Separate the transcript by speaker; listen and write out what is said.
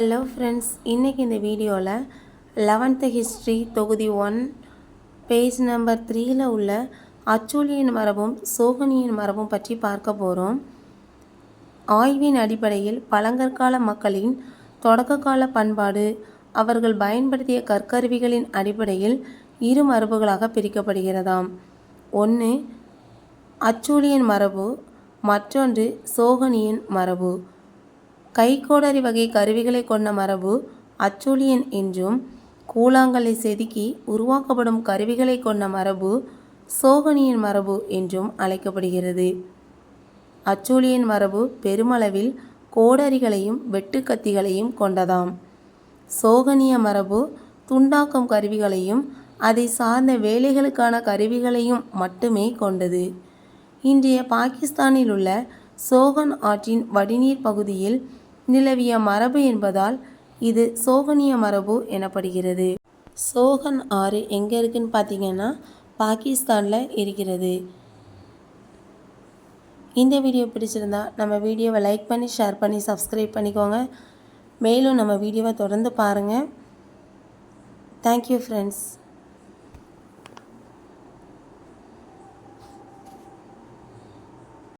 Speaker 1: Hello friends இன்றைக்கி இந்த வீடியோவில் லெவன்த்து ஹிஸ்ட்ரி தொகுதி ஒன் பேஜ் நம்பர் த்ரீயில் உள்ள அச்சூழியின் மரபும் சோகனியின் மரபும் பற்றி பார்க்க போகிறோம் ஆய்வின் அடிப்படையில் பழங்கற்கால மக்களின் தொடக்ககால பண்பாடு அவர்கள் பயன்படுத்திய கற்கருவிகளின் அடிப்படையில் இரு மரபுகளாக பிரிக்கப்படுகிறதாம். ஒன்று அச்சூழியின் மரபு மற்றொன்று சோகனியின் மரபு. கைக்கோடரி வகை கருவிகளை கொண்ட மரபு அச்சூழியன் என்றும் கூழாங்கல்லை செதுக்கி உருவாக்கப்படும் கருவிகளை கொண்ட மரபு சோகனியின் மரபு என்றும் அழைக்கப்படுகிறது. அச்சூழியன் மரபு பெருமளவில் கோடரிகளையும் வெட்டுக்கத்திகளையும் கொண்டதாம். சோகனிய மரபு துண்டாக்கும் கருவிகளையும் அதை சார்ந்த வேலைகளுக்கான கருவிகளையும் மட்டுமே கொண்டது. இன்றைய பாகிஸ்தானில் உள்ள சோகன் ஆற்றின் வடிநீர் பகுதியில் நிலவிய மரபு என்பதால் இது சோகனிய மரபு எனப்படுகிறது. சோகன் ஆறு எங்கே இருக்குன்னு பார்த்தீங்கன்னா பாகிஸ்தானில் இருக்கிறது. இந்த வீடியோ பிடிச்சிருந்தா நம்ம வீடியோவை லைக் பண்ணி ஷேர் பண்ணி சப்ஸ்கிரைப் பண்ணிக்கோங்க. மேலும் நம்ம வீடியோவை தொடர்ந்து பாருங்கள் தேங்க்யூ ஃப்ரெண்ட்ஸ்